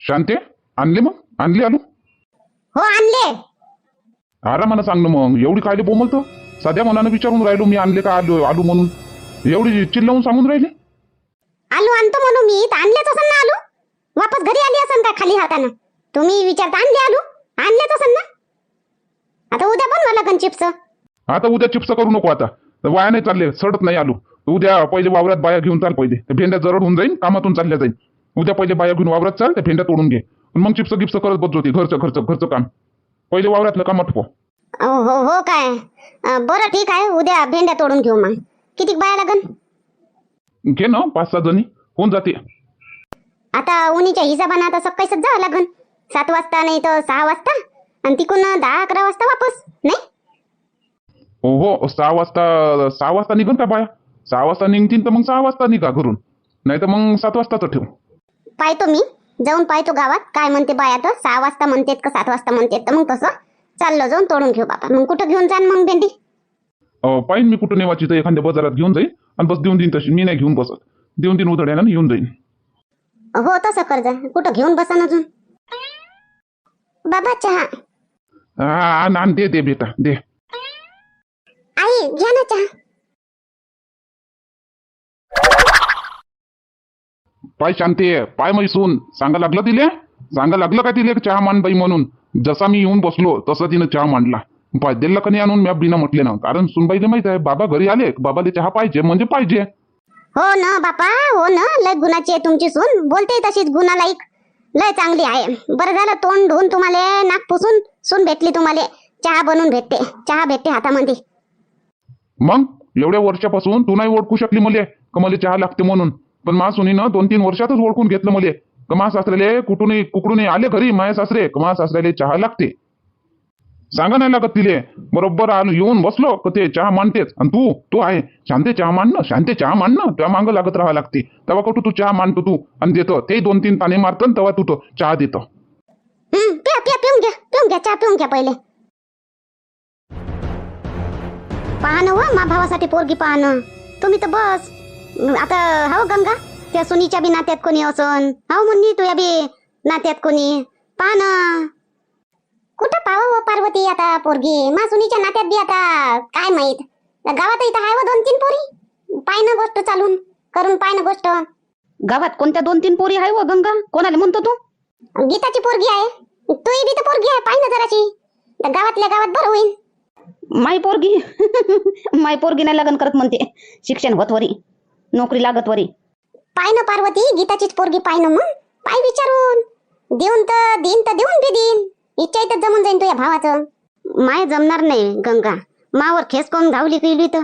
शांते आणले मग? आणली आलू? हो आणले. आरामानं सांग ना मग. एवढी कायले बोमलतो? साध्या मनानं विचारून राहिलो मी आणले का आलू आलू म्हणून. एवढी चिल्लावून सांगून राहिली? आलू आणतो म्हणून मी. तर आणलेच असन ना आलू? वापस घरी आली असन का खाली हातानं? तुम्ही विचारता आणले आलू? आणलेच असन ना? आता उद्या बनवा लागन चिप्स. आता उद्या चिप्स करू नको आता. वाया नाही चालले. सडत नाही आलू. उद्या पहिले वावरात बाया घेऊन चाल पहिले. भेंड्या जरड होऊन जाईन कामातून चालल्या जाईल उद्या पहिले बाया घेऊन वावरात चाल त्या भेंड्या तोडून घे. मग चिप्स गिप्स करत बसतो होती घरचं घरचं घरचं काम. पहिले वावरातलं काम आटपो हो हो हो काय? अं, बरं ठीक आहे उद्या भेंड्या तोडून घेऊ मग. किती बाया लागन? घे ना पाच सहा जणी होऊन जाते. आता उन्हीच्या हिशोबानं आता सकाळीच जावं लागन. सात वाजता नाही तर सहा वाजता आणि तिकून दहा अकरा वाजता वापस नाही? हो हो सहा वाजता सहा वाजता निघन का बाया? सहा वाजता निघतील तर मग सहा वाजता निघा घरून. नाही तर मग सात वाजताच ठेव. पाहतो मी. जाऊन पाहतो गावात. काय म्हणते बाया तर? सहा वाजता म्हणतेत का सात वाजता म्हणतेत? तर मग तसं चाललो जाऊन तोडून घेऊ बाबा मग कुठं घेऊन जाण मग भेंडी? पाहीन मी कुठं नेवाची तर एखाद्या बाजारात घेऊन जाईन आणि बस देऊन देईन तशी. मी नाही घेऊन बसत. देऊन देईन उधड्यानं येऊन जाईन. हो तसं कर जा. कुठं घेऊन बसा अजून? बाबा चहा. हा आण दे दे बेटा दे. आई घ्या ना चहा. पाय शांती आहे. पाय मै सून सांगा लागलं तिले? सांगा लागलं का तिले चहा मान बाई म्हणून? जसा मी येऊन बसलो तसा तिनं चहा मांडला. पाय दिला का नाही आणून मी बिना म्हटले ना. कारण सुनबाईला माहीत आहे बाबा घरी आले बाबाले चहा पाहिजे म्हणजे पाहिजे. हो ना बापा हो ना. लय गुणाची आहे तुमची सून. बोलते तशीच गुणालायक. लय चांगली आहे. बरं झालं तोंड धुवून तुम्हाला नाक पुसून सून भेटली तुम्हाला. चहा बनवून भेटते. चहा भेटते हातामध्ये. मग? एवढ्या वर्षापासून तू नाही ओळखू शकली मले का मला चहा लागते म्हणून? पण मा सुनीनं दोन तीन वर्षातच ओळखून घेतलं मले. कमा सासऱ्याले कुठूनही कुकडूनही आले घरी माया सासरे कमा सासऱ्याले चहा लागते. सांगा नाही लागत तिले. बरोबर आलो येऊन बसलो का ते चहा मांडतेच. आणि तू तू आहे. शांते चहा मांडणं शांते चहा मांडणं तेव्हा मागं लागत राहावं लागते. तेव्हा कुठं तू चहा मांडतो तू? आणि देतो. ते दोन तीन ताने मारत तेव्हा तू तो चहा देतो. प्या प्या पिऊन घ्या पिऊन घ्या चहा पिऊन घ्या पहिले. पाहणं व हो, मा भावासाठी पोरगी पाहणं तुम्ही तर बस. आता हो गंगा? त्या सुनीच्या बी नात्यात कोणी असन? हो मुन्नी तुया बी नात्यात कोणी? पाहणं कुठं पाहावं व पार्वती आता पोरगी? मा सुनीच्या नात्यात बी आता काय माहीत? गावात इथं आहे व दोन तीन पोरी. पाय ना गोष्ट चालून करून पाय ना गोष्ट. गावात कोणत्या दोन तीन पोरी आहे व गंगा? कोणाला म्हणतो तू? गीताची पोरगी आहे. तू बी तर पोरगी आहे पाय ना त्या गावातल्या गावात बरं होईल माई पोरगी? माई पोरगी नाही लग्न करत म्हणते. शिक्षण होत वरी. नोकरी लागत वरी. पाय ना पार्वती गीताचीच पोरगी पाय ना मग? पाय विचारून. देऊन तर देईन तर देऊन बी देईन. इच्छा इथं जमून जाईन तुझ्या भावाचं. माय जमणार नाही गंगा. मावर खेस करून धावली गेली तर.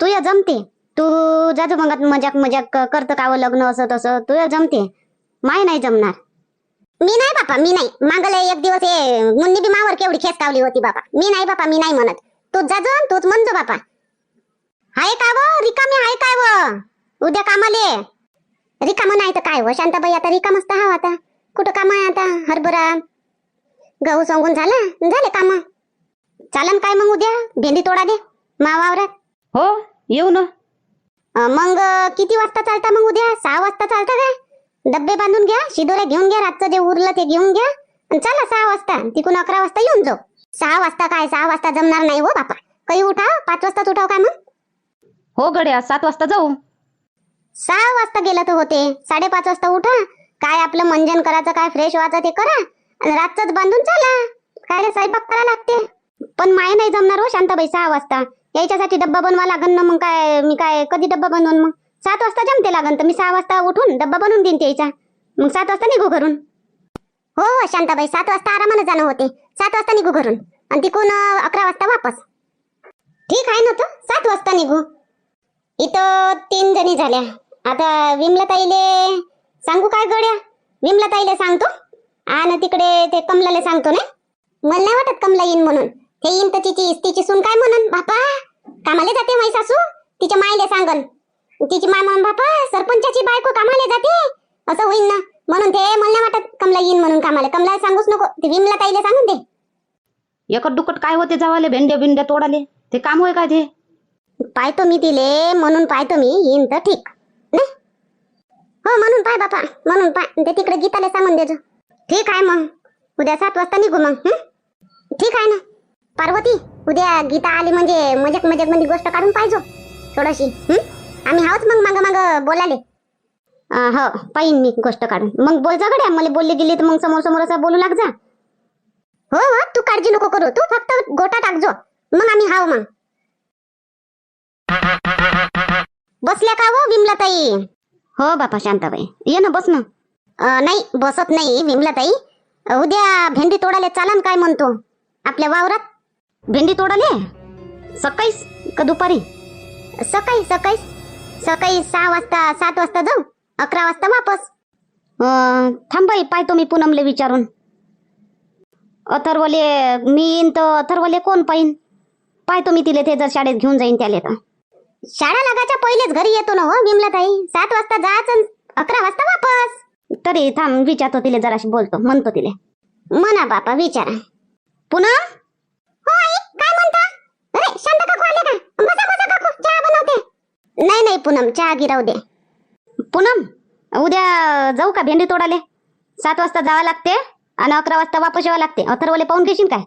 तुया जमते. तू जाजू मग मजाक मजाक करत कावं लग्न असं तसं. तुया जमते. माय नाही जमणार. मी नाही बापा मी नाही. मागले एक दिवस हे मुन्नी बी मावर केवढी खेस कावली होती बापा. मी नाही बापा मी नाही म्हणत. तूच जाजो तूच म्हणजो बापा. हाय का व रिकामी हाय काय व उद्या कामाले रिकाम नाही तर काय हो? शांताबाई आता रिकामच तर हा आता. कुठं काम आहे आता? हरभरा. गहू सांगून झाला? झाले काम. चालन काय मग उद्या? भेंडी तोडा दे मावावरात हो येऊ ना. मग किती वाजता चालता मग उद्या? सहा वाजता चालता काय? डब्बे बांधून घ्या शिदोऱ्या घेऊन घ्या रातचं जे उरलं ते घेऊन घ्या. आणि चला सहा वाजता. तिकून अकरा वाजता येऊन जाऊ. सहा वाजता काय? सहा वाजता जमणार नाही हो बापा. काही उठा पाच वाजताच उठाव काय मग? हो गड्या सात वाजता जाऊ. सहा वाजता गेलं तर होते. साडेपाच वाजता उठा. काय आपलं मंजन करायचं काय फ्रेश व्हायचं ते करा. आणि रातच बांधून चला. काय स्वयंपाक करा लागते. पण माय नाही जमणार हो शांताबाई सहा वाजता. यायच्यासाठी डब्बा बनवा लागन ना मग काय मी काय कधी डब्बा बनवून मग? सात वाजता जमते लागन तर मी सहा वाजता उठून डब्बा बनवून देईन त्याचा मग सात वाजता निघू घरून. हो हो शांताबाई सात वाजता आरामानं जाणं होते. सात वाजता निघू घरून. आणि तिकून अकरा वाजता वापस. ठीक आहे ना तो? सात वाजता निघू. इथं तीन जणी झाल्या. आता विमला ताईले सांगू काय गड्या? विमला ताईले सांगतो आणि तिकडे ते कमलाले सांगतो ना. मला नाही वाटत कमला येईन म्हणून. ते येईन तर तिची तिची सून काय म्हणून? बापा कामाले जाते माई सासू? तिच्या मायले सांगन. तिची माय म्हणून बापा सरपंचाची बायको कामाले जाते. असं होईन ना. म्हणून ते मला नाही वाटत कमला येईन म्हणून कामाला. कमला सांगूच नको. ते विमला ताईले सांगून दे. एकट दुकट काय होते जावाले? भेंड्या बिंड्या तोडाले. ते काम होय काय ते? पाहतो मी तिले. म्हणून पाहतो मी. येईन तर ठीक. हो म्हणून पाय बापा म्हणून पाय. ते तिकडे गीताला सांगून देजो. ठीक आहे मग. उद्या सात वाजता निघू मग ठीक आहे ना. पार्वती उद्या गीता आली म्हणजे मजाक मजाकमध्ये गोष्ट काढून पाहिजो थोडीशी आम्ही हाच मग माग माग बोलाले. हो पाहिन मी गोष्ट काढून. मग बोल जा गड्या मला बोलली गेली तर मग समोर समोर असं बोलू लाग जा. हो हो तू काळजी नको करू तू फक्त गोटा टाकजो मग आम्ही हाव मग. बसल्या का हो विमलाताई? हो बापा शांताबाई. ये ना बस ना. अं, नाही बसत नाही विमलाताई. उद्या भेंडी तोडाले चालन काय म्हणतो? आपल्या वावरात? भेंडी तोडाले? सकाळीच का दुपारी? सकाळी सकाळी सकाळी सहा वाजता सात वाजता जाऊ अकरा वाजता वापस. अं, थांब बाई पाहतो मी पूनमले विचारून. अथर्वले मी येईन तर अथर्वले कोण पाहिन? पाहतो मी तिले ते जर शाळेत घेऊन जाईन त्याले तर. शाळा लागायच्या पहिलेच घरी येतो ना हो विमलाताई. सात वाजता जायचं अकरा वाजता वापस. तरी थांब विचारतो तिले जराशी बोलतो. म्हणतो तिले. म्हणा बापा विचारा. पुन्हा? हो आई काय म्हणता? अरे शांत काकू आले का? बसा बसा काकू चहा बनवते. नाही नाही पूनम चहा गिराव दे. पूनम उद्या जाऊ का भेंडी तोडाले सात वाजता जावं लागते आणि अकरा वाजता वापस यावं लागते. अथर्वले पाहून घेशील काय?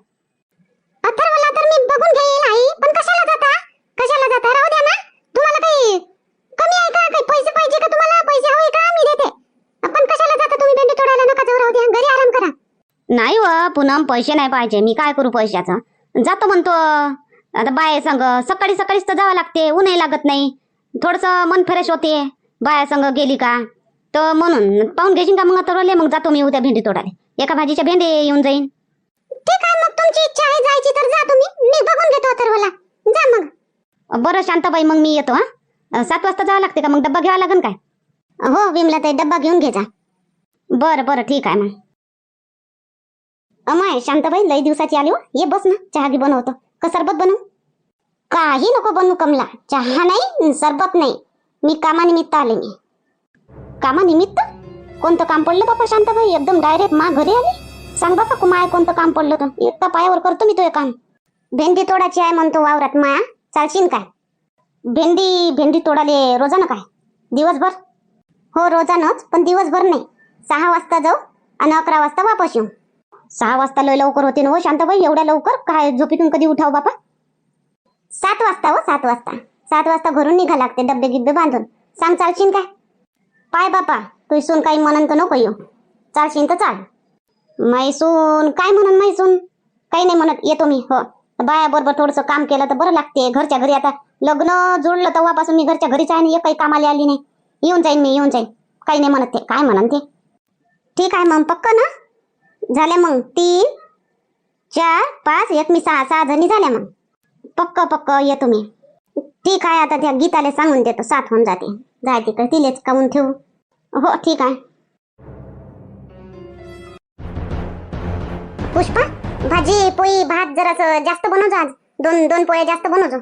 अथर्वला तर मी बघून घेईल आई. पण कशाला जाता? कशाला जाता? राहू द्या ना. तुम्हाला काही कमी आहे का? काही पैसे पाहिजे का तुम्हाला? पैसे हवे का? मी देते. पण कशाला जाता तुम्ही भेंडी तोडायला? नका जाऊ राहू द्या. घरी आराम करा. नाही व पूनम पैसे नाही पाहिजे. मी काय करू पैशाचं? जातो म्हणतो. आता बाय संग सकाळी सकाळीच तर जावं लागते. ऊनही लागत नाही. थोडस मन फ्रेश होते. बाया संग गेली का? तर म्हणून पाहून घेशील का मग? तर मग जातो मी उद्या भेंडी तोडायला. एका भाजीच्या भेंडी येऊन जाईन. ठीक आहे मग तुमची इच्छा आहे जायची तर जा तुम्ही. मी बघून घेतो अथर्वला. जा मग. बरं शांताबाई मग मी येतो हा. सात वाजता जावं लागते का? मग डब्बा घ्यावा लागेल काय? हो विमला ताई डब्बा घेऊन घे जा. बरं बरं ठीक आहे मग. अमाय शांताबाई लई दिवसाची आली हो. ये बस ना. चहा घे बनवतो. का सरबत बनवू? काही नको बनवू कमला. चहा नाही सरबत नाही. मी कामानिमित्त आले मी. कामानिमित्त? कोणतं काम पडलं बापा शांताबाई? एकदम डायरेक्ट मा घरी आली? सांग बापा कुमाय कोणतं काम पडलं तर एकटा पायावर करतो मी तो काम. भेंडी तोडाची आहे म्हणतो वावरात माया. चालशील काय? भेंडी भेंडी तोडाले रोजानं काय? दिवसभर? हो रोजानंच पण दिवसभर नाही. सहा वाजता जाऊ आणि अकरा वाजता वापस येऊ. सहा वाजता लय लवकर होते ना हो शांताबाई? एवढ्या लवकर? काय झोपेतून कधी उठाव बापा? सात वाजता हो सात वाजता. सात वाजता घरून निघा लागते डब्बे गिब्बे बांधून. सांग चालशील काय? पाय बापा तू सून काही म्हणन तर नको येऊ. चालशील तर चाल. मैसून काय म्हणून मैसून? काही नाही म्हणत येतो मी हो. बाया बरोबर थोडस काम केलं तर बरं लागते. घरच्या घरी आता लग्न जुळलं तेव्हापासून मी घरच्या घरीच आहे आणि एकही काही कामाला आली नाही. येऊन जाईन मी येऊन जाईन. काही नाही म्हणत ते. काय म्हणन ते? ठीक आहे मग पक्क ना? झाल्या मग तीन चार पाच एक मी सहा सहा जणी झाल्या मग. पक्क पक्क येतो मी. ठीक आहे आता त्या गीताला सांगून देतो. सात होऊन जाते. जाय तिकडे तिलेच काऊन ठेवू? हो ठीक आहे. पुष्पा? भाजी पोई भात जरासं जास्त बनवजो आज दोन दोन पोळ्या जास्त बनवजो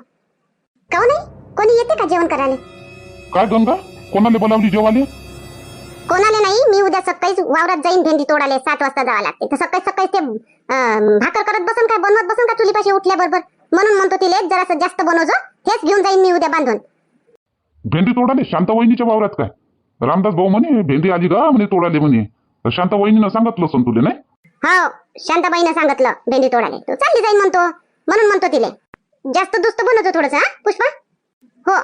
का हो नाही? कोणी येते का जेवण करायला? काय गंगा कोणाने बोलावली जेवाले कोणाला नाही. मी उद्या सकाळीच वावरात जाईन भेंडी तोडाले सात वाजता जावं लागते. तर सकाळी सकाळी ते भाकर करत बसून काय बनवत बसून का चुलीपाशी उठल्याबरोबर म्हणून म्हणतो तिले जरा जास्त बनवजो हेच घेऊन जाईन मी उद्या बांधून. भेंडी तोडाले शांत वहिनीच्या वावरात काय? रामदास भाऊ म्हणे भेंडी आली का? म्हणे तोडाले म्हणे. शांत वहिनीनं सांगितलं असून तुले नाही? हो शांताबाईनं सांगितलं भेंडी तोडाले तू चालली जाईन म्हणतो. म्हणून म्हणतो तिले. जास्त दुस्त बनवतो थोडस हा पुष्पा? हो.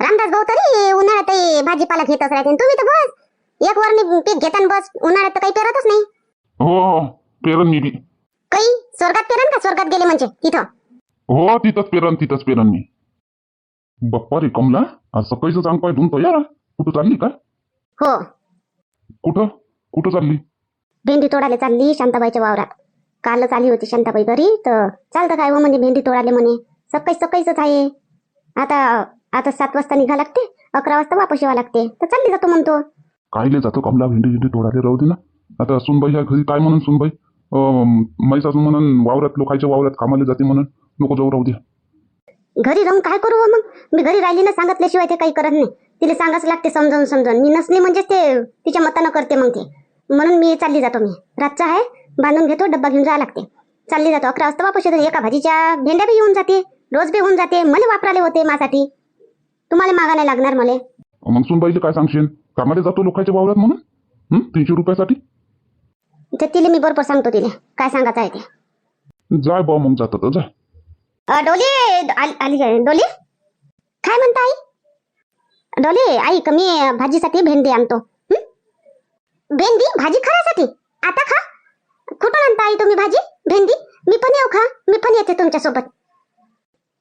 रामदास भाऊ तरी उन्हाळ्यात भाजीपाला घेतच राहते तुम्ही तर बस. एक वरणी पीक घेताना बस. उन्हाळ्यात तर काही पेरतच नाही. हो हो पेरन मी बी. काही? स्वर्गात पेरन का? स्वर्गात गेले म्हणजे? तिथं? हो तिथंच पेरन तिथंच पेरन मी. बाप्पा रे कमला आज सकाळीच चांग पाय धुवून तयार. कुठं चालली काय हो. कुठं? कुठं चालली? भेंडी तोडाले चालली शांताबाईच्या वावरात. कालच आली होती शांताबाई घरी तर चालतं काय हो म्हणजे भेंडी तोडाले म्हणे. सकाळी सकाळीच आहे. आता आता सात वाजता निघा लागते अकरा वाजता वापस यावं लागते. तर चालली जातो म्हणतो. कायले जातो कमला भेंडी भेंडी तोडाले राहू दे ना. आता सुनबाई ह्या घरी काय म्हणून सुनबाई? मैस अजून म्हणून वावरात लोकांच्या वावरात कामाला जाते म्हणून. नको जाऊ राहू दे. घरी राहून काय करू हो मग? मी घरी राहिली ना सांगितल्याशिवाय ते काही करत नाही. तिला सांगाच लागते समजावून समजावून. मी नसली म्हणजेच ते तिच्या मतानं करते मग ते. म्हणून मी चालली जातो मी. रातचा आहे बांधून घेतो डब्बा घेऊन जावं लागते. चालली जातो अकरा वाजता वापस येतो एका भाजीच्या भेंड्या बी येऊन जाते रोज बी होऊन जाते मला वापराले होते माझ्यासाठी तुम्हाला मागा नाही लागणार मला. मग सुनबाईला काय सांगशील? कामाला जातो लोकांच्या वावरात म्हणून? हं? तीनशे रुपयासाठी? ते तिले मी बरोबर सांगतो तिले. काय सांगायचं आहे ते. जाय बा मग जातं तर अ, डोली आली आली काय? डोली? काय म्हणता आई? डोली आई कमी भाजीसाठी भेंडी आणतो? भेंडी भाजी खाण्यासाठी. आता खा. कुठून आणता आई तुम्ही भाजी? भेंडी? मी पण येऊ खा. मी पण येते तुमच्यासोबत.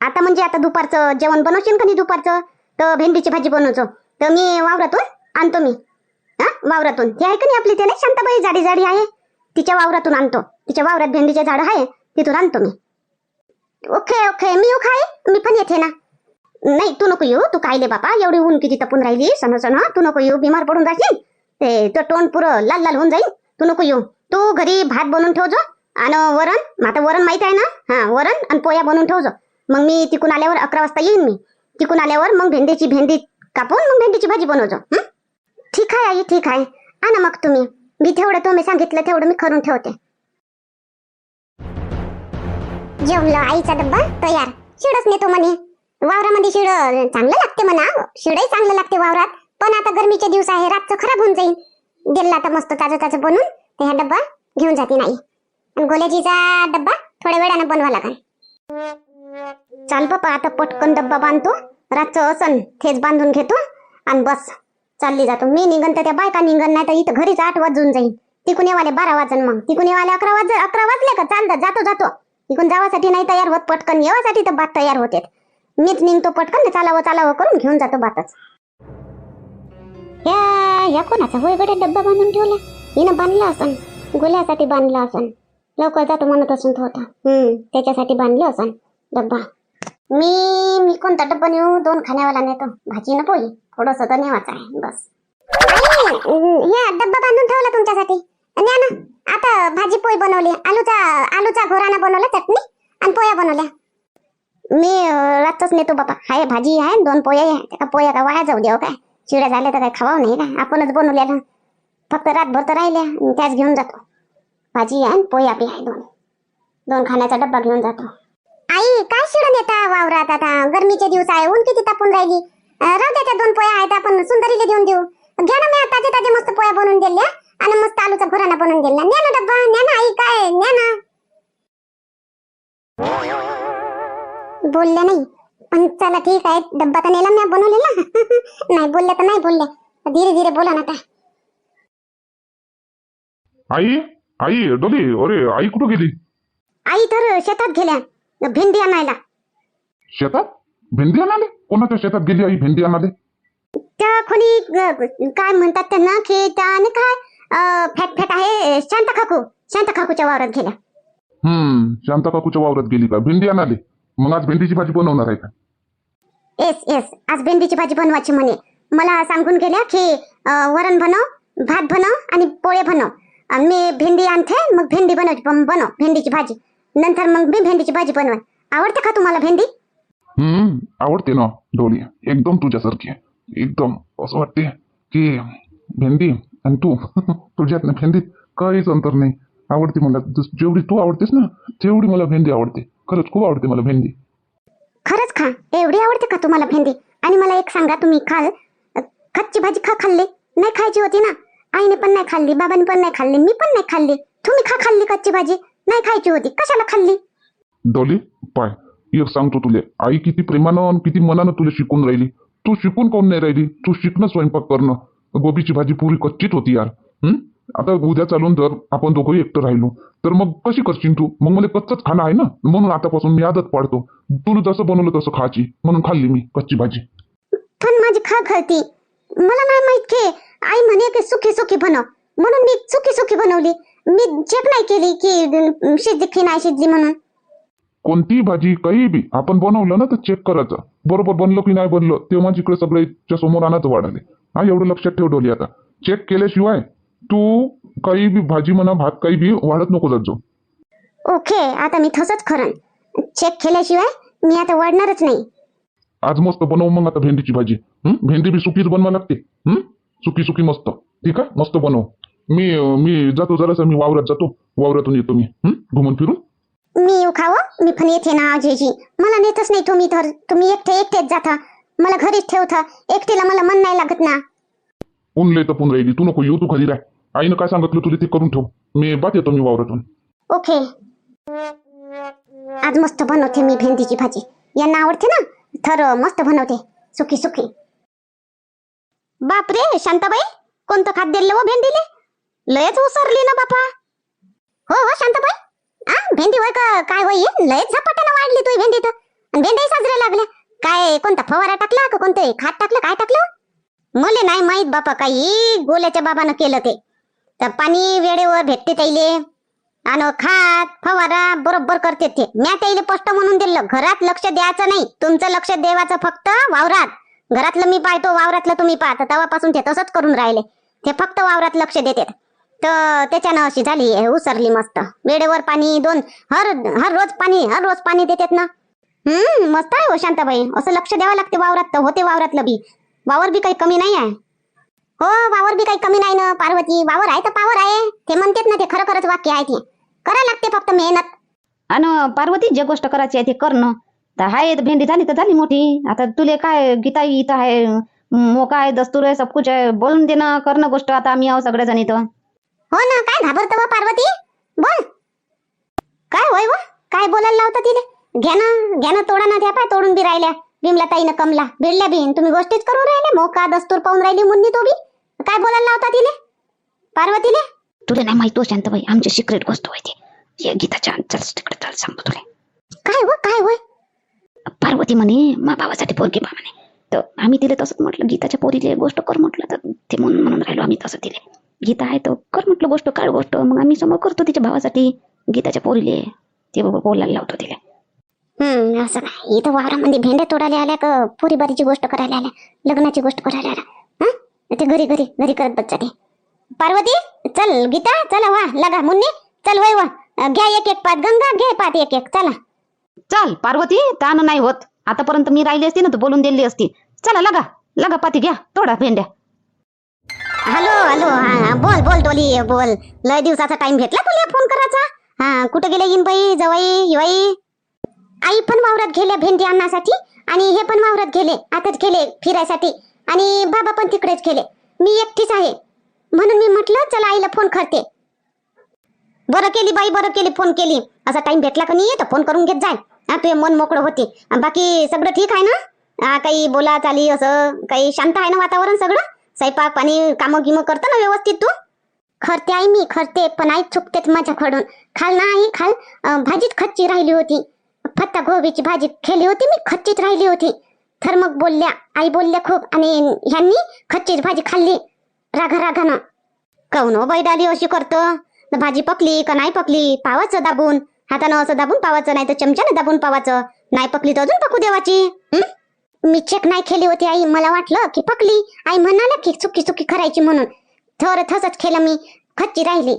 आता म्हणजे आता दुपारचं जेवण बनवशील का नाही दुपारचं? तर भेंडीची भाजी बनवचो तर मी वावरातून आणतो मी. हा? वावरातून. ती आहे का नाही आपली त्याला? शांताबाई जाडी जाडी आहे. तिच्या वावरातून आणतो. तिच्या वावरात भेंडीचे झाड आहे. तिथून आणतो मी. Okay okay. मी येऊ खाय मी पण येते ना. नाही तू नको येऊ. तू कायले बापा? एवढी ऊन किती तपून राहिली? सण सण. तू नको येऊ. बिमार पडून जाशील ते तो तोंड पुरं लाल लाल होऊन जाईल. तू नको येऊ. तू घरी भात बनवून ठेवजो आणि वरण. आता वरण माहीत आहे ना? हा वरण आणि पोया बनवून ठेवजो. मग मी तिकून आल्यावर अकरा वाजता येईन मी. तिकून आल्यावर मग भेंडीची भेंडी कापून मग भेंडीची भाजी बनवजो. ठीक आहे आई ठीक आहे. आणा मग तुम्ही. मी तेवढं तुम्ही सांगितलं तेवढं मी करून ठेवते. जेवलं आईचा डब्बा. तयार. शिडच नेतो म्हणे. वावरामध्ये शिड चांगलं लागते म्हणा. शिडही चांगलं लागते वावरात. पण आता गरमीचे दिवस आहे रातचं खराब होऊन जाईल दिला आता मस्त ताजं ताजं बनवून ते हा डब्बा घेऊन जाते नाही आणि गोल्याजीचा डब्बा थोड्या वेळानं बनवा लागेल. चाल बापा आता पटकन डब्बा बांधतो. रातचं असन थेच बांधून घेतो आणि बस. चालली जातो. मी निघन तर त्या बायका निघन नाही तर इथं घरीच आठ वाजून जाईल तिकून येवाले बारा वाजन मग. तिकून येवाले अकरा वाज अकरा वाजले का? चालतं जातो जातो. इकून जावासाठी नाही तयार होत पटकन येवासाठी तर बात तयार होते मीच निघतो पटकन चालावं चालावं करून घेऊन जातो बातच. या या कोणाचा होय गड्या डब्बा बांधून ठेवला? हिनं बांधला असन. गोल्यासाठी बांधला असन. लवकर जातो म्हणत असून तो होता हम्म त्याच्यासाठी बांधलं असन डब्बा. मी मी कोणता डब्बा नेऊ? दोन खाण्यावाला नेतो. भाजी न पोळी थोडस तर नेवाचा आहे. बस. या डब्बा बांधून ठेवला तुमच्यासाठी. न्या ना आता भाजी पोळी बनवली. आलूचा आलूचा घोराना बनवला चटणी आणि पोया बनवल्या. मी रातच नेतो बाबा. हाय भाजी आहे दोन पोया आहे. त्या पोया का वाया जाऊ द्याव हो काय? चिड्या झाल्या तर काय खावावं नाही का आपणच बनवल्या ना. फक्त रातभर तर राहिल्या मी त्याच घेऊन जातो. भाजी आहे पोया बी आहे दोन. दोन खाण्याचा डब्बा घेऊन जातो. आई काय शिडून येता वावरात आता? गरमीचे दिवस आहे ऊन किती तापून राहिली? अं, राहू द्या त्या दोन पोया आहेत आपण सुंदरीला देऊन देऊ. घ्या ना मी ताजे ताजे मस्त पोया बनवून दिल्या. आणि मस्त आलूचा घोराना बनवून दिला न्या ना डब्बा न्या ना आई काय? न्या ना. बोलल्या नाही. चला ठीक आहे डब्बा तर नेला मी बनवलेला. नाही बोलल्या तर नाही बोलल्या धीरे धीरे बोला ना काय आई आई डोली अरे आई कुठं गेली? आई तर शेतात गेल्या भेंडी आणायला. शेतात? भेंडी आणाले? कोणाच्या शेतात गेली आई भेंडी आणाले? त्या कोणी ग- काय म्हणतात त्यांना की त्याने काय अं, फॅट फॅट आहे शांता काकू शांता काकूच्या वावरात गेल्या. हम्म शांता काकूच्या वावरात गेली का? भेंडी आणाले. मग आज भेंडीची भाजी बनवणार आहे का? येस येस आज भेंडीची भाजी बनवायची म्हणे. मला सांगून गेल्या की वरण बनव भात बनव आणि पोळे बनव. आणि मी भेंडी आणते मग भेंडी बनव बनव भेंडीची भाजी. नंतर मग मी भेंडीची भाजी बनव आवडते का तुम्हाला भेंडी? हम्म आवडते ना डोळी एकदम तुझ्यासारखी एकदम. असं वाटते की भेंडी आणि तू तुझ्यात ना भेंडीत काहीच अंतर नाही. आवडते मला जेवढी तू आवडतेस ना तेवढी मला भेंडी आवडते. खरंच खूप आवडते मला भेंडी. खरंच खा. एवढी आवडते का तुम्हाला भेंडी? आणि मला एक सांगा तुम्ही खाल कच्ची भाजी खा खाल्ली? नाही खायची होती ना? आईने पण नाही खाल्ली बाबाने पण नाही खाल्ली मी पण नाही खाल्ली. तुम्ही खा खाल्ली कच्ची भाजी? नाही खायची होती कशाला खाल्ली? डोली पाय एक सांगतो तुले. आई किती प्रेमानं आणि किती मनानं तुला शिकून राहिली. तू शिकून कोण नाही राहिली? तू शिकणं स्वयंपाक करणं. गोबीची भाजी पुरी कच्चीच होती यार. हम्म आता उद्या चालून जर आपण दोघंही एकटं राहिलो तर मग कशी करशील तू? मग मला कच्चंच खाणं आहे ना? म्हणून आतापासून मी आदत पाडतो. तुला जसं बनवलं तसं खायची म्हणून खाल्ली मी कच्ची भाजी. पण माझी खा घालती मला नाही माहीत की आई म्हणे की सुखी सुखी बनव म्हणून मी सुखी सुखी बनवली. मी चेक नाही केली की शिजली की नाही शिजली म्हणून. कोणतीही भाजी काही बी आपण बनवलं ना तर चेक करायचं. बरोबर बनलं की नाही बनलं तेव्हा इकडे सगळ्याच्या समोर आणायचं वाढाले. हा एवढं लक्षात ठेव डोली आता. चेक केल्याशिवाय तू काही बी भाजी म्हणा भात काही बी वाढत नको जात जाऊ. ओके आता मी तसंच खरं चेक केल्याशिवाय मी आता वाढणारच नाही. आज मस्त बनव मग आता भेंडीची भाजी. हं? भेंडी बी सुकीच बनवा लागते. हं? सुकी सुकी मस्त. ठीक आहे? मस्त बनव. मी मी जातो जरासा मी वावरात जातो. वावरातून येतो मी. हं? घुमून फिरून? मी येऊ खावं? मी पण येते ना आजीजी. मला नेतच नाही तुम्ही तर. तुम्ही एकटे एकटेच जाता. मला घरीच ठेवता. एकटीला मला मन नाही लागत ना. ऊन लय तपून राहिली. तू नको येऊ तू घरी राह. आईनं काय सांगितलं तुला ते करून ठेव. मी बात येतो मी वावरातून. ओके. आज मस्त बनवते मी भेंडीची भाजी. यांना आवडते ना? तर मस्त बनवते. सुखी सुखी. बापरे शांताबाई कोणतं खाद्य दिलं हो भेंडीले? लयच उसरली ना बापा. हो हो शांताबाई. आ भेंडी होय का काय होई? लयच झपाट्यानं वाढली तुझी भेंडी तर आणि भेंडी साजरे लागल्या. काय कोणता फवारा टाकला का कोणतं खात टाकलं काय टाकलं? मले नाही माहीत बापा काही गोल्याच्या बाबानं केलं ते. तर पाणी वेळेवर भेटते त्याले आणि खात फवारा बरोबर करते ते. म्या त्याला स्पष्ट म्हणून दिलं घरात लक्ष द्यायचं नाही. तुमचं लक्ष द्यायचं फक्त वावरात. घरातलं मी पाहतो वावरातलं तुम्ही पाहता तेव्हापासून ते तसंच करून राहिले. ते फक्त वावरात लक्ष देतात. तर त्याच्यानं अशी झाली उसरली मस्त. वेळेवर पाणी दोन हर हर रोज पाणी हर रोज पाणी देतात ना. हम्म मस्त आहे हो शांताबाई. असं लक्ष द्यावं लागते वावरात. तर होते वावरातलं बी. वावर बी काही कमी नाही आहे. हो वावर बी काही कमी नाही ना पार्वती. वावर आहे तर पावर आहे. ते म्हणतात ना ते खरं खरंच वाक्य आहे ते. करा लागते फक्त मेहनत. आणि पार्वती जे गोष्ट करायची आहे ते करणं तर हाय तर भेंडी झाली तर झाली मोठी. आता तुले काय गीता इथं आहे मोका आहे दस्तूर आहे सब कुछ आहे. बोलून देणं करणं गोष्ट. आता आम्ही आहो सगळेजण इथं. हो ना काय घाबरत व पार्वती? बोल. काय होय व काय बोलायला लावता तिले? घ्या ना घ्या ना तोडा ना त्या पाय तोडून बी राहिल्या. बिमला ताईनं कमला. भिडल्या बी तुम्ही गोष्टीच करून राहिले? मोका दस्तूर पाहून राहिली मुन्नी तो बी? काय बोलायला लावता तिले? पार्वतीले? तुला नाही माहीत शांतबाई आमची सिक्रेट गोष्ट होती ये गीताच्या चल तिकडे चल सांगतो तुला. काय हो काय होय? पार्वती म्हणे मा भावासाठी पोरगी पा म्हणे. तर आम्ही तिले तसंच म्हटलं गीताच्या पोरीले गोष्ट कर म्हटलं तर ते म्हणून म्हणून राहिलो आम्ही तसं तिले. गीता आहे तर कर म्हटलं गोष्ट काढ गोष्ट? मग आम्ही समोर करतो तिच्या भावासाठी गीताच्या पोरीले. ते बघ बोलायला लावतो तिला. हम्म असं काय इथं वावरामध्ये भेंड्या तोडायला आल्या का पोरीबारीची गोष्ट करायला आल्या लग्नाची गोष्ट करायला आल्या? हं? ते घरी घरी घरी करत बच्चा ते. पार्वती चल गीता चला वा लगा मुन्नी चल वय वा. घ्या एक एक पात गंगा घे पात एक एक चला. चल पार्वती ताण नाही होत. आतापर्यंत मी राहिली असती ना तर बोलून दिली असती. चला लगा लगा पाती घ्या तोडा भेंड्या. हॅलो हॅलो हा बोल बोल डोली बोल. लय दिवसाचा टाइम भेटला तुला फोन करायचा? हा कुठे गेले येईन बाई जवाई हिवाई? आई पण वावरात गेल्या भेंडी आणण्यासाठी आणि हे पण वावरात गेले आताच गेले फिरायसाठी. आणि बाबा पण तिकडेच गेले. मी एकटीच आहे. म्हणून मी म्हटलं चला आईला फोन करते. बरं केली बाई बरं केली फोन केली. असा टाइम भेटला का नाही तर फोन करून घेत जाय. तुझे मन मोकळं होते. बाकी सगळं ठीक आहे ना? काही बोला चाली असं काही शांत आहे ना वातावरण सगळं? स्वयंपाक पाणी कामं गिमं करतो ना व्यवस्थित तू? खरते आई मी खरते पण आई चुकतेच माझ्याकडून. खाल ना आई खाल. भाजीत खच्ची राहिली होती. फत्ता गोबीची भाजी खेळली होती मी खच्चीच राहिली होती. तर मग बोलल्या आई बोलल्या खूप आणि ह्यांनी खच्चीच भाजी खाल्ली. राघा राघानं. काऊन हो बाई अशी करतं? भाजी पकली का नाही पकली? पावाचं दाबून. हातानं असं दाबून पावाचं नाही तर चमच्यानं दाबून पावाचं. नाही पकली तर अजून पकू देवाची. मी चेक नाही केली होती आई. मला वाटलं की पकली. आई म्हणाला की चुकी चुकी करायची म्हणून. थर थसच केलं मी. खच्ची राहिली.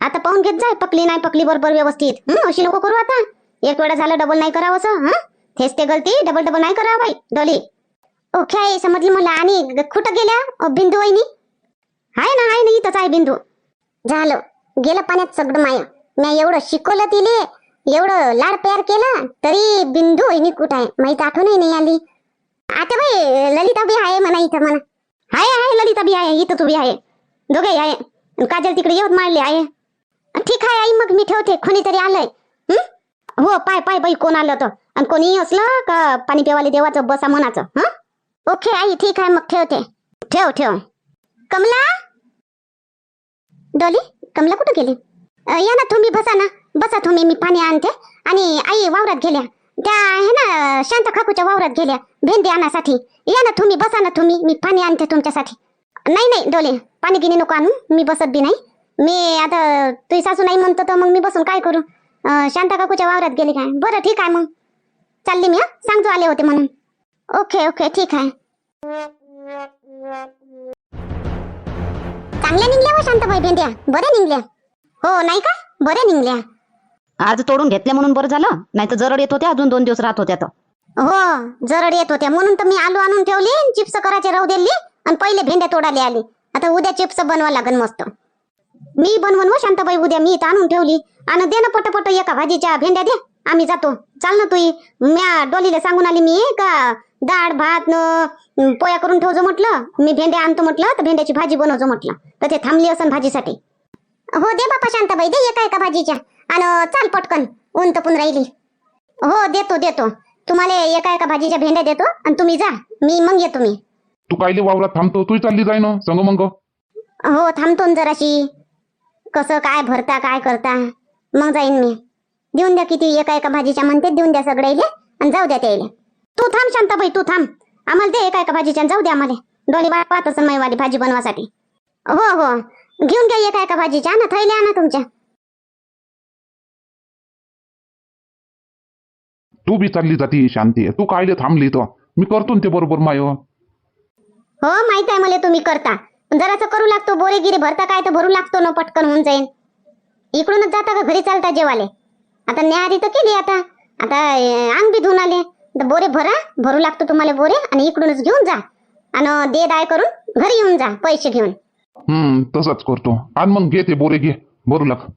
आता पाहून घेत जाय पकली नाही पकली बरोबर व्यवस्थित. अशी लोक करू आता. एक वेळा झालं डबल नाही करावं असं हा? तेच ते गलती डबल डबल नाही करा बाई डोली. ओके आई समजली मला. आणि कुठं गेल्या? बिंदू वहिनी? आहे ना आहे ना इथंच आहे बिंदू. झालं. गेलं पाण्यात सगळं माया. मी एवढं शिकवलं तिले एवढं लाड प्यार केला तरी बिंदू वहिनी कुठं आहे? माहीत आठवणही नाही आली. आता बाई ललिता बी आहे म्हणा इथं म्हणा आहे आहे ललिता बी आहे इथं तू बी आहे. दोघे आहे. काजल तिकडे येऊन मारले आहे. ठीक आहे आई मग मी ठेवते. कोणीतरी आलंय. हम्म हो पाय पाय बाई कोण आलं तर आणि कोणी असलं का पाणी पिवाले देवाचं बसा मनाचं हा? ओके आई ठीक आहे मग ठेवते. ठेव ठेव. कमला? डॉली कमला कुठं गेली? अ, या ना तुम्ही बसा ना. बसा तुम्ही मी पाणी आणते. आणि आई वावरात गेल्या. त्या आहे ना शांत काकूच्या वावरात गेल्या भेंडी आणासाठी. या ना तुम्ही बसा ना तुम्ही. मी पाणी आणते तुमच्यासाठी. नाही नाही डोले पाणी गिनी नको आणू. मी बसत बी नाही. मी आता तुझी सासू नाही म्हणतो तर मग मी बसून काय करू? शांता काकूच्या वावरात गेली काय? बरं ठीक आहे मग. चालली मी हा? सांगतो आले होते म्हणून. ओके ओके ठीक आहे. चांगल्या निघल्या व शांताबाई भेंड्या. बऱ्या निघल्या. हो नाही का? बऱ्या निघल्या. आज तोडून घेतल्या म्हणून बरं झालं? नाही तर जरड येत होत्या अजून दोन दिवस राहत होत्या तर. हो जरड येत होत्या. म्हणून तर मी आलू आणून ठेवली चिप्स करायचे राहू दिली आणि पहिले भेंड्या तोडायला आली. आता उद्या चिप्स बनवा लागन मस्त. मी बनवून व शांताबाई उद्या मी इथं आणून ठेवली. आणि दे ना पटपट एका भाजीच्या भेंड्या दे. आम्ही जातो. चाल ना तुई. म्या डोलीला सांगून आली मी का डाळ भात न पोया करून ठेवजो म्हटलं. मी भेंड्या आणतो म्हटलं तर भेंड्याची भाजी बनवजो म्हटलं. तर ते थांबली असन भाजीसाठी. हो दे बापा शांताबाई दे एका एका भाजीच्या. आणि चाल पटकन. ऊन तपून राहिली. हो देतो देतो. तुम्हाला एका एका भाजीच्या भेंड्या देतो आणि तुम्ही जा. मी मग येतो मी. तू कायले वावरात थांबतो? तू चालली जाय ना संग मग. हो थांबतो न जराशी. कसं काय भरता काय करता? मग जाईन मी. देऊन द्या किती एका एका भाजीच्या म्हणते देऊन द्या सगळ्याले आणि जाऊ द्या त्याले तू थांब शांताबाई तू थांब. आम्हाला दे एका एका भाजीच्या जाऊ द्या आम्हाला. डोली बाळ पाहत असेल मैवाली भाजी बनवासाठी. हो हो. घेऊन घ्या एका एका भाजीच्या. ना थैल्या आणा तुमच्या. तू बी चालली जाती शांती. तू कायले थांबली तो मी करतो न ते बरोबर माय. हो माहीत आहे मला तुम्ही करता. जरासं करू लागतो बोरेगिरी भरता काय तर भरू लागतो ना पटकन होऊन जाईन. इकडूनच जाता का घरी चालता जेवाले? आता न्याहारी तर केली आता. आता अंग बी धुवून आले. तर बोरे भरा भरू लागतो तुम्हाला बोरे आणि इकडूनच घेऊन जा. आणि दे दाय करून घरी येऊन जा पैसे घेऊन. हम्म तसंच करतो. आणि मग घे ते बोरे घे. भरू लाग.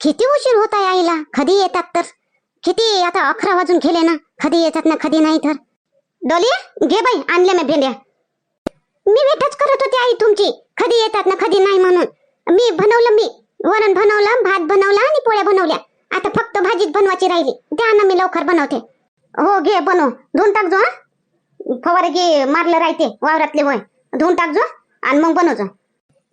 किती उशीर होत आहे आईला? कधी येतात तर. किती आता अकरा वाजून गेले ना. कधी येतात ना कधी नाही तर. डोली घे बाई आणल्या मी भेंड्या. मी वेटच करत होती आई तुमची. कधी येतात ना कधी नाही म्हणून. मी बनवलं मी वरण बनवलं भात बनवला आणि पोळ्या बनवल्या. आता फक्त भाजीच बनवायची राहिली. द्या ना मी लवकर बनवते. हो घे बनव. धुवून टाकजो जो फवार घे मारलं राहते वावरातले वय धुवून टाकजो आणि मग बनवजो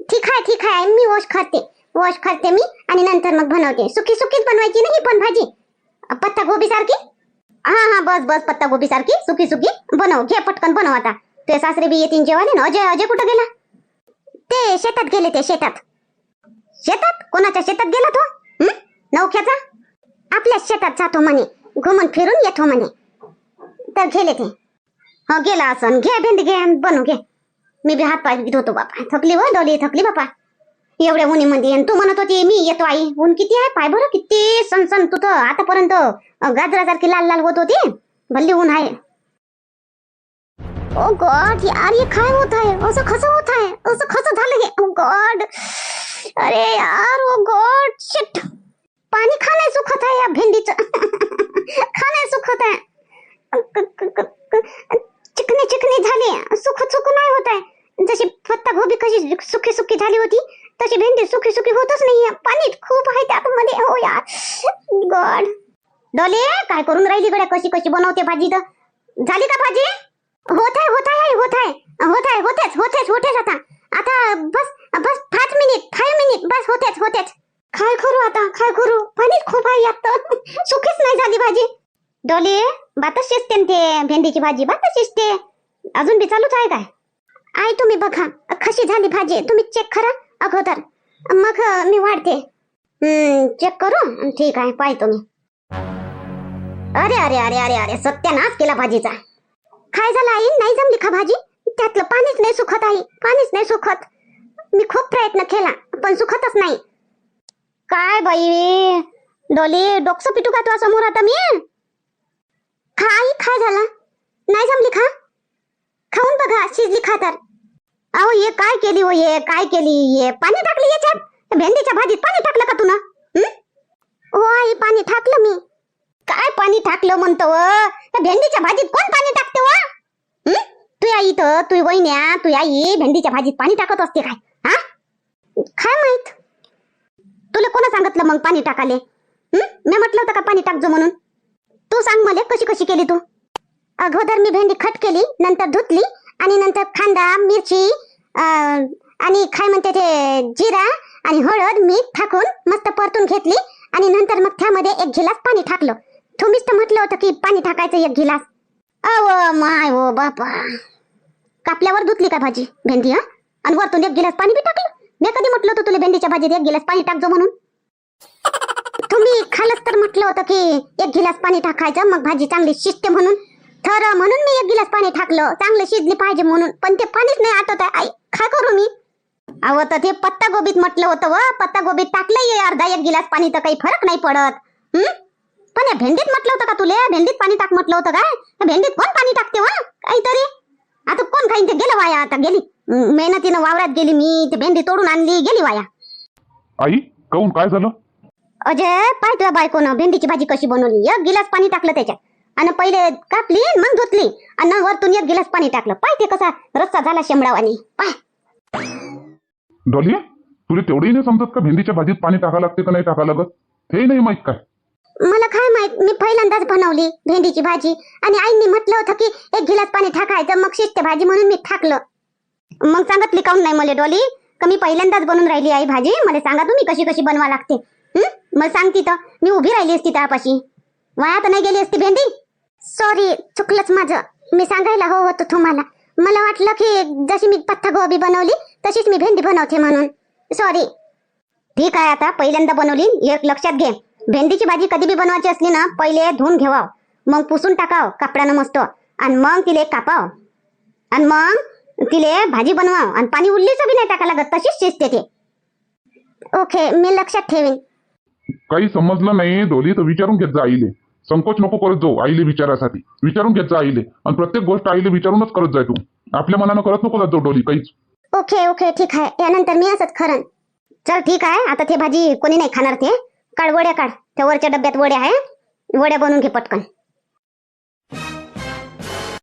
ठीक आहे ठीक आहे मी वॉश करते. वॉश करते मी आणि नंतर मग बनवते. सुकी सुकीच बनवायची नाही पण भाजी? पत्ता गोबी सारखी? हा हा बस बस पत्ता गोबी सारखी. सुकी सुकी बनव. घे पटकन बनव आता. ते सासरे बी येतील जेवाले ना? अजय अजय कुठं गेला? ते शेतात गेले ते शेतात. शेतात? कोणाच्या शेतात गेला तो? हं? नौख्याचा आपल्या शेतात जातो म्हणे. घुमून फिरून येतो म्हणे. तर गेले ते. हो गेला असं घे भेंडी घे आणि घे. मी बी हात पाय धुतो बापा. थकली व डोली थकली बापा. एवढ्या उन्हीमध्ये आणि तू म्हणत होती मी येतो आई. ऊन किती आहे? पाय बरं किती सनसन तू तर आतापर्यंत अं, गाजरासारखी लाल लाल होत होती. भल्ली ऊन आहे. ओ गॉड यार ये काय होत आहे असं कसं होत आहे असं कसं झालं हे ओ गॉड। अरे यार ओ गॉड शिट। पाणी खाणे सुखत आहे या भेंडीचं खाणे सुखत आहे चिकनी चिकनी झाली सुख सुख नाही होत आहे जशी पत्ता गोबी कशी सुखी सुखी झाली होती तशी भेंडी सुखी सुखी होतच नाही पाणी खूप आहे त्यात मध्ये हो यार। गॉड। डोले काय करून राहिली गड्या? कशी कशी बनवते भाजी तर? झाली का भाजी? होत आहे होत आहे होत आहे होत आहे होतेच होतेच होतेच आता. आता बस बस पाच मिनिट फाय मिनिट बस होतेच होतेच. काय करू आता? काय करू? पाणीच खूप आहे यात. सुखीच नाही झाली भाजी. डोले बातच शिजते ते भेंडीची भाजी बातच शिजते. अजून बी चालूच आहे काय? आई तुम्ही बघा. कशी झाली भाजी? तुम्ही चेक करा अगोदर. मग मी वाढते. चेक करू? ठीक आहे पाहतो मी. अरे अरे अरे अरे अरे सत्यानाश केला भाजीचा. काय झालं आई? नाही जमली का भाजी? त्यातलं पाणीच नाही सुखत आई. पाणीच नाही सुखत. मी खूप प्रयत्न केला पण सुखतच नाही. काय बाई? डोली डोकस पिटू का तुझ्या समोर आता मी? खा आई खाय झाला. नाही जमली खा खाऊन बघा शिजली खा तर. अहो ये काय केली हो ये काय केली ये पाणी टाकली याच्यात? भेंडीच्या भाजीत पाणी टाकलं का तुला हो आई पाणी टाकलं मी. काय पाणी टाकलं म्हणतो भेंडीच्या भाजीत कोण पाणी टाकते व? तू आई तर तू वहिन्या तू आई भेंडीच्या भाजीत पाणी टाकत असते काय? हा? काय माहीत? तुला कोणा सांगितलं मग पाणी टाकाले? मी म्हटलं होतं का पाणी टाकजो म्हणून? तू सांग मला कशी कशी केली तू? अगोदर मी भेंडी खट केली नंतर धुतली आणि नंतर कांदा मिरची आणि काय म्हणते ते जिरा आणि हळद मीठ टाकून मस्त परतून घेतली आणि नंतर मग त्यामध्ये एक गिलास पाणी टाकलं. तुम्हीच तर म्हटलं होतं की पाणी टाकायचं एक गिलास. अव माय ओ बापा. कापल्यावर धुतली का भाजी भेंडी हा? आणि वरतून एक गिलास पाणी बी टाकलं? मी कधी म्हटलं होतं तुला भेंडीच्या भाजीत एक गिलास पाणी टाकजो म्हणून? तुम्ही खालच तर म्हटलं होतं की एक गिलास पाणी टाकायचं मग भाजी चांगली शिजते म्हणून. थर म्हणून मी एक गिलास पाणी टाकलं चांगलं शिजली पाहिजे म्हणून. पण ते पाणीच नाही आटत आहे. आई काय करू मी. अहो तर ते पत्ता गोबीत म्हटलं होतं व पत्ता गोबीत टाकलंय अर्धा एक गिलास पाणी तर काही फरक नाही पडत. हम्म पण या भेंडीत म्हटलं होतं का तुले? भेंडीत पाणी टाक म्हटलं होतं काय? भेंडीत कोण पाणी टाकते वा काहीतरी. आता कोण खाईन ते? गेलं वाया आता गेली. हं, मेहनतीनं वावरात गेली मी ते भेंडी तोडून आणली गेली वाया. आई काऊन काय झालं? अजय पाय तुझ्या बायकोनं भेंडीची भाजी कशी बनवली? एक गिलास पाणी टाकलं त्याच्यात. आणि पहिले कापली मग धुतली. आणि वरतून एक गिलास पाणी टाकलं. पाय ते कसा रस्ता झाला शेंबडावानी पाय. डॉली तुला तेवढंही नाही समजत का भेंडीच्या भाजीत पाणी टाका लागते का नाही टाका लागत? हे नाही माहीत काय. मला काय माहीत? मी पहिल्यांदाच बनवली भेंडीची भाजी. आणि आईंनी म्हटलं होतं की एक गिलास पाणी टाकायचं मग शिजते भाजी म्हणून मी टाकलं मग सांगतली काऊन नाही मला डोली? का मी पहिल्यांदाच बनवून राहिली आई भाजी? मला सांगा तुम्ही कशी कशी बनवा लागते. मग मला सांगती तर मी उभी राहिली असती त्यापाशी. वाया तर नाही गेली असती भेंडी? सॉरी चुकलंच माझं. मी सांगायला हो होतो तुम्हाला. मला वाटलं की जशी मी पत्ता गोबी बनवली तशीच मी भेंडी बनवते म्हणून. सॉरी ठीक आहे आता पहिल्यांदा बनवली. एक लक्षात घे. भेंडीची भाजी कधी बी बनवायची असली ना पहिले धुवून घेवाव. मग पुसून टाकाव कापडानं मस्त. आणि मग तिले कापाव. आणि मग तिले भाजी बनवाव. आणि पाणी उरलीच बी नाही टाका लागत तशीच शिजते ते. ओके मी लक्षात ठेवीन. काही समजलं नाही डोली तर विचारून घेत जा आईले. संकोच नको करत जाऊ आईले विचारासाठी. विचारून घेत जा आईले. आणि प्रत्येक गोष्ट आईले विचारूनच करत जाय तू. आपल्या मनानं करत नको जात जाऊ डोली काहीच. ओके ओके ठीक आहे. यानंतर मी असंच खरं. चल ठीक आहे. आता ते भाजी कोणी नाही खाणार ते. काढ वड्या काढ. त्या वरच्या डब्यात वड्या आहे वड्या बनवून घे पटकन.